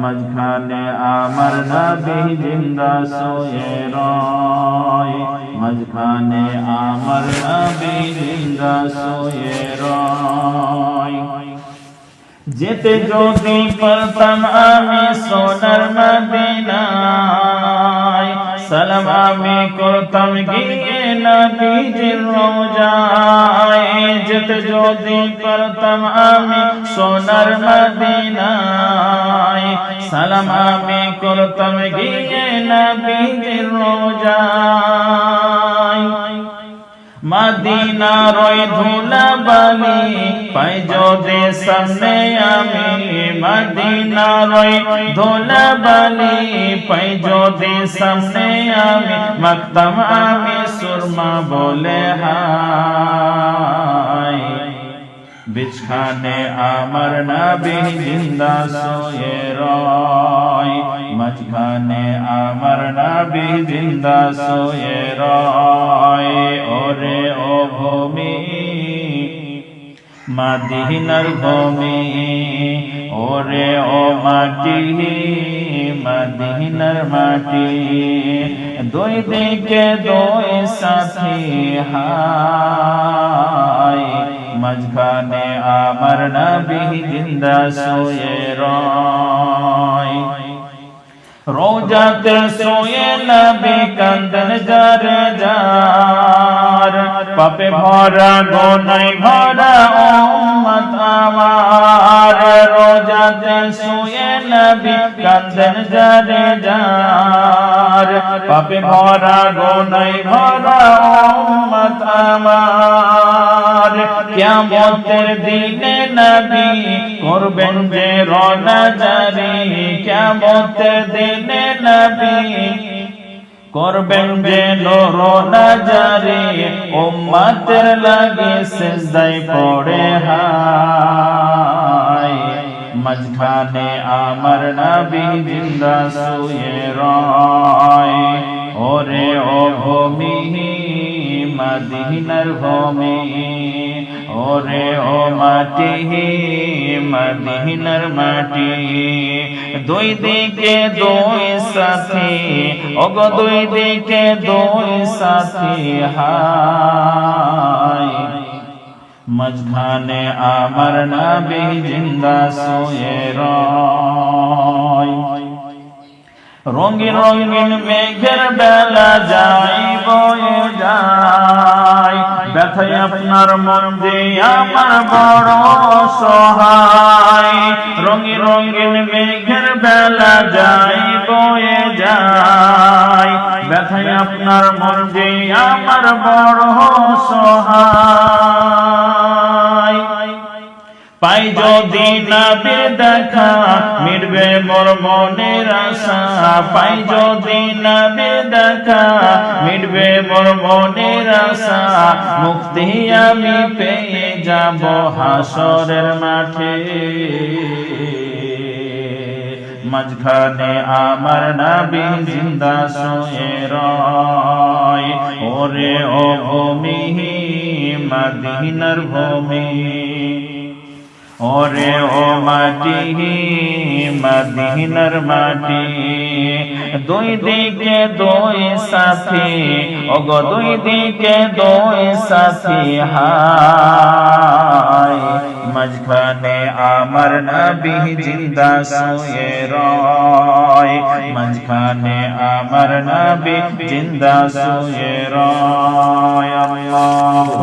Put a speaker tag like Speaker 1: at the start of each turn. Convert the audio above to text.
Speaker 1: मझखाने आमर नबी ज़िंदा सोए रोय मझखाने आमर नबी ज़िंदा सोए रोय जेते ज्योति पर तम आमे सोनर मदीना सलमा में को तम नबीजिल रोजाए जित जो ज्योति पर तमामी सोनर मदीनाए। सलाम आमी कुल तमगी नबीजिल रोजाए রয় ধুলা বালি পাই যদি সামনে আমি মদিনা রয় ধুলা বালি পাই যদি সামনে আমি মক্তম আমি সুরমা বলে হাই। বিছখানে আমার নবী জিন্দা সোয়ে রয়। মাঝখানে আমার নবী জিন্দা সোয়ে রয় ওরে ও ভূমি মাদিনার ভূমি ওরে ও মাটি মাদিনার মাটি দুই দিকে দুই সাথী হায় মাঝখানে আমার নবী জিন্দা সোয়ে রয় रोजत सोए नबी कंदन जर जार पापे भरा नहीं भरा उम्मत आवार। रोजत सोए नबी कंदन जर जार पापे भरा नहीं भरा उम्मत आवार। কিয়ামতের দিনে নবী করবেন যে রনা জারি কিয়ামতের দিনে নবী করবেন যে রনা জারি উম্মতের লাগে সিজদায় পড়ে হায়। মাঝখানে আমার নবী জিন্দা শুয়ে রয়। ওরে ও ভূমি মদিনার ভূমি ওরে ও মাটি মদিনার মাটি দুই দিকে দুই সাথী ওগো দুই দিকে দুই সাথী হায় মাঝখানে আমার নবী জিন্দা সোয়ে রয় রঙিন রঙিন মেঘের বেলা যাই বয়ে যায়। ব্যথায় আপনার মন আমার বড় সহায়। রঙিন রঙিন মেঘের বেলা যাই বয়ে যায়। ব্যথায় আপনার মন আমার বড় সহায়। পাই যদি নবীর দেখা, মিটবে মোর মনের আশা। পাই যদি নবীর দেখা, মিটবে মোর মনের আশা। মুক্তি আমি পেয়ে যাব হাসরের মাঠে। মাঝখানে আমার নবী জিন্দা সোয়ে রয়। ওরে ও ভূমি মদিনার ভূমি। ওরে ও মাটি মদিনার মাটি দুই দিকে দুই সাথী ওগো দুই দিকে দুই সাথী হায় মাঝখানে আমার নবী জিন্দা শুয়ে রয় মাঝখানে আমার নবী জিন্দা শুয়ে রয় আল্লাহ